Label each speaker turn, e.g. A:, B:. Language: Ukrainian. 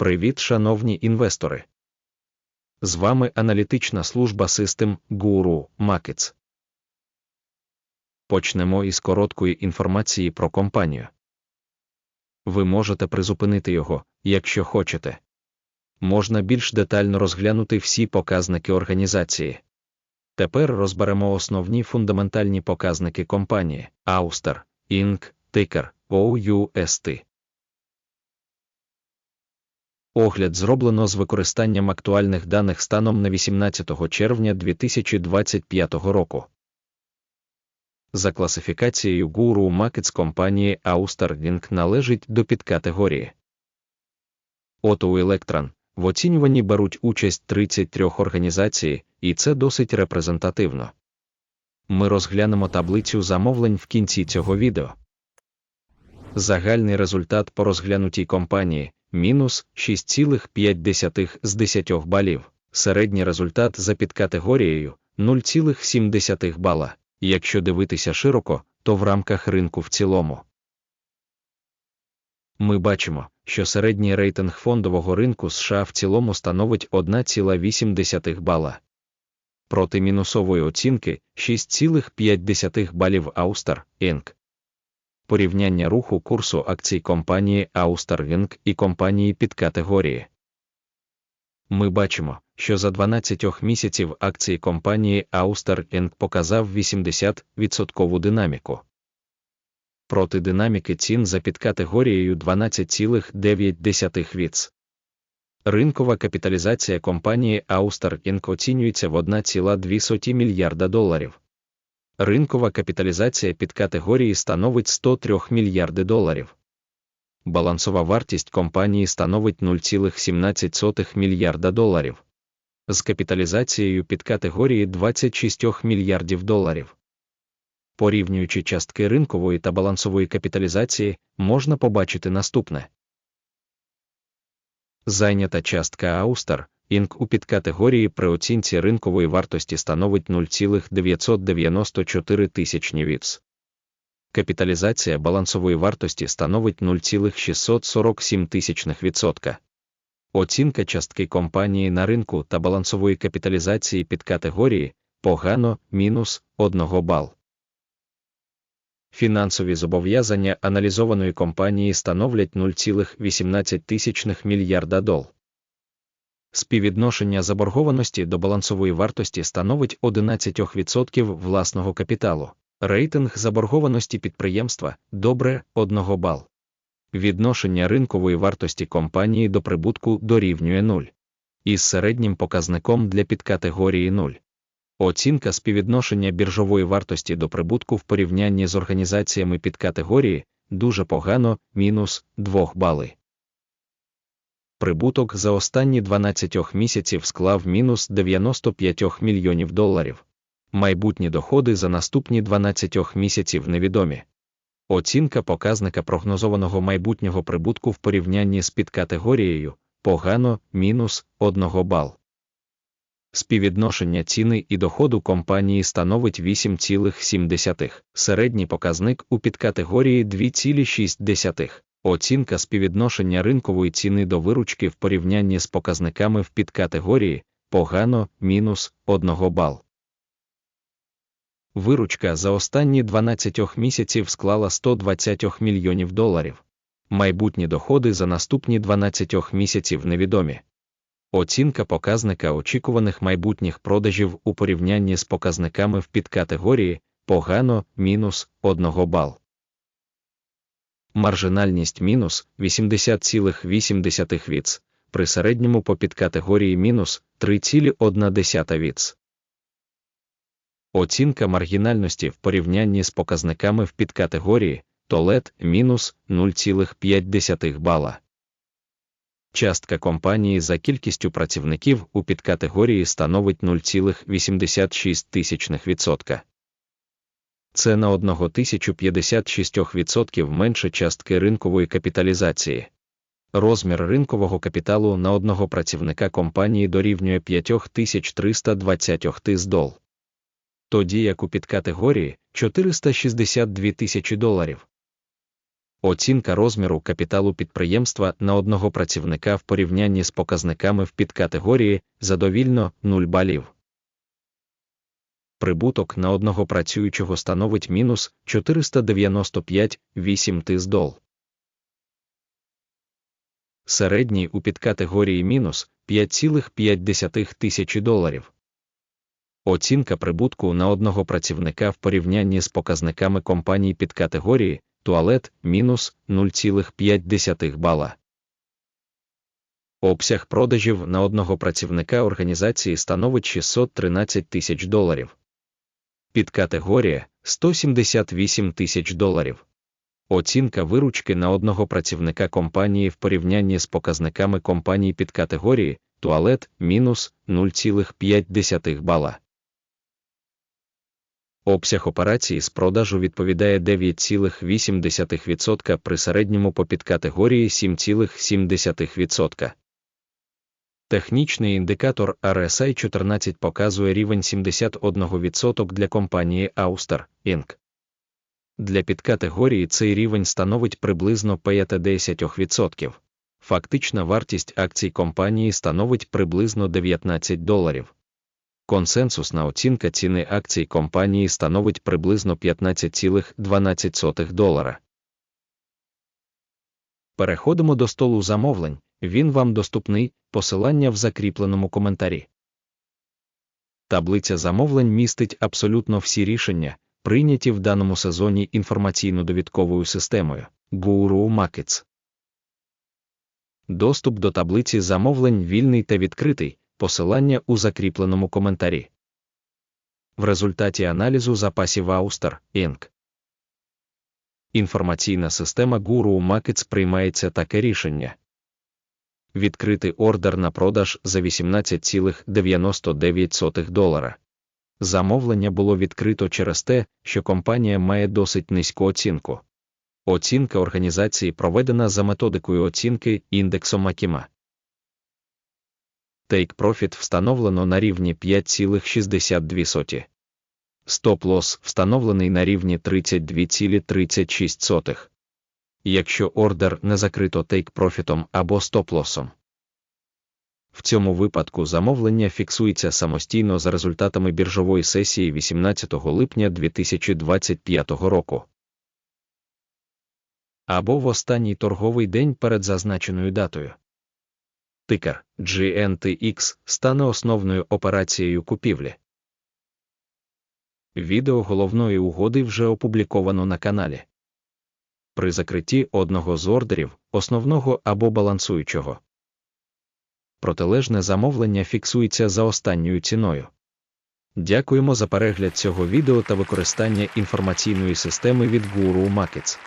A: Привіт, шановні інвестори! З вами аналітична служба систем Guru Markets. Почнемо із короткої інформації про компанію. Ви можете призупинити його, якщо хочете. Можна більш детально розглянути всі показники організації. Тепер розберемо основні фундаментальні показники компанії Auster, Inc., тикер OUST. Огляд зроблено з використанням актуальних даних станом на 18 червня 2025 року. За класифікацією Guru Markets компанії Auster Inc. належить до підкатегорії. Ото Electron в оцінюванні беруть участь 33 організацій, і це досить репрезентативно. Ми розглянемо таблицю замовлень в кінці цього відео. Загальний результат по розглянутій компанії мінус 6,5 з 10 балів, середній результат за підкатегорією 0,7 бала. Якщо дивитися широко, то в рамках ринку в цілому. Ми бачимо, що середній рейтинг фондового ринку США в цілому становить 1,8 бала. Проти мінусової оцінки 6,5 балів Auster Inc порівняння руху курсу акцій компанії Austerling і компанії під категорії. Ми бачимо, що за 12 місяців акції компанії Austerling показав 80% динаміку. Проти динаміки цін за підкатегорією 12,9 віц. Ринкова капіталізація компанії Auster оцінюється в 1,2 мільярда доларів ринкова капіталізація під категорії становить 103 мільярди доларів. Балансова вартість компанії становить 0,17 мільярда доларів. З капіталізацією під категорії 26 мільярдів доларів. Порівнюючи частки ринкової та балансової капіталізації, можна побачити наступне. Зайнята частка Аустер Інк у підкатегорії при оцінці ринкової вартості становить 0,994 тисячні віц. Капіталізація балансової вартості становить 0,647 тисячних відсотка. Оцінка частки компанії на ринку та балансової капіталізації підкатегорії погано мінус 1 бал. Фінансові зобов'язання аналізованої компанії становлять 0,18 мільярда дол. Співвідношення заборгованості до балансової вартості становить 11% власного капіталу. Рейтинг заборгованості підприємства добре 1 бал. Відношення ринкової вартості компанії до прибутку дорівнює 0. Із середнім показником для підкатегорії 0. Оцінка співвідношення біржової вартості до прибутку в порівнянні з організаціями підкатегорії дуже погано мінус 2 бали прибуток за останні 12 місяців склав мінус 95 мільйонів доларів. Майбутні доходи за наступні 12 місяців невідомі. Оцінка показника прогнозованого майбутнього прибутку в порівнянні з підкатегорією погано мінус 1 бал. Співвідношення ціни і доходу компанії становить 8,7, середній показник у підкатегорії 2,6. Оцінка співвідношення ринкової ціни до виручки в порівнянні з показниками в підкатегорії погано мінус 1 бал. Виручка за останні 12 місяців склала 120 мільйонів доларів. Майбутні доходи за наступні 12 місяців невідомі. Оцінка показника очікуваних майбутніх продажів у порівнянні з показниками в підкатегорії погано мінус 1 бал маржинальність мінус 80,8 віц, при середньому по підкатегорії мінус 3,1 віц. Оцінка маргінальності в порівнянні з показниками в підкатегорії толет мінус 0,5 бала. Частка компанії за кількістю працівників у підкатегорії становить 0,86%. Це на 1056% менше частки ринкової капіталізації. Розмір ринкового капіталу на одного працівника компанії дорівнює 5320 тиздол. Тоді як у підкатегорії 462 тисячі доларів. Оцінка розміру капіталу підприємства на одного працівника в порівнянні з показниками в підкатегорії задовільно 0 балів. Прибуток на одного працюючого становить мінус 495,8 тиздол. Середній у підкатегорії мінус 5,5 тисячі доларів. Оцінка прибутку на одного працівника в порівнянні з показниками компаній підкатегорії туалет мінус 0,5 бала. Обсяг продажів на одного працівника організації становить 613 тисяч доларів. Підкатегорія 178 тисяч доларів. Оцінка виручки на одного працівника компанії в порівнянні з показниками компаній підкатегорії туалет мінус 0,5 бала. Обсяг операцій з продажу відповідає 9,8% при середньому по підкатегорії 7,7%. Технічний індикатор RSI 14 показує рівень 71% для компанії Auster, Inc. Для підкатегорії цей рівень становить приблизно 50%. Фактична вартість акцій компанії становить приблизно 19 доларів. Консенсусна оцінка ціни акцій компанії становить приблизно 15,12 долара. Переходимо до столу замовлень. Він вам доступний, посилання в закріпленому коментарі. Таблиця замовлень містить абсолютно всі рішення, прийняті в даному сезоні інформаційно-довідковою системою Guru Markets. Доступ до таблиці замовлень вільний та відкритий, посилання у закріпленому коментарі. В результаті аналізу запасів Auster, Inc. Інформаційна система Guru Markets приймається таке рішення. Відкрити ордер на продаж за 18,99 долара. Замовлення було відкрито через те, що компанія має досить низьку оцінку. Оцінка організації проведена за методикою оцінки індексом Акіма. Take Profit встановлено на рівні 5,62. Стоп-лосс встановлений на рівні 32,36. Якщо ордер не закрито Profit або стоп-лосом. В цьому випадку замовлення фіксується самостійно за результатами біржової сесії 18 липня 2025 року. Або в останній торговий день перед зазначеною датою. Тикер GNTX стане основною операцією купівлі. Відео головної угоди вже опубліковано на каналі. При закритті одного з ордерів, основного або балансуючого. Протилежне замовлення фіксується за останньою ціною. Дякуємо за перегляд цього відео та використання інформаційної системи від Guru Markets.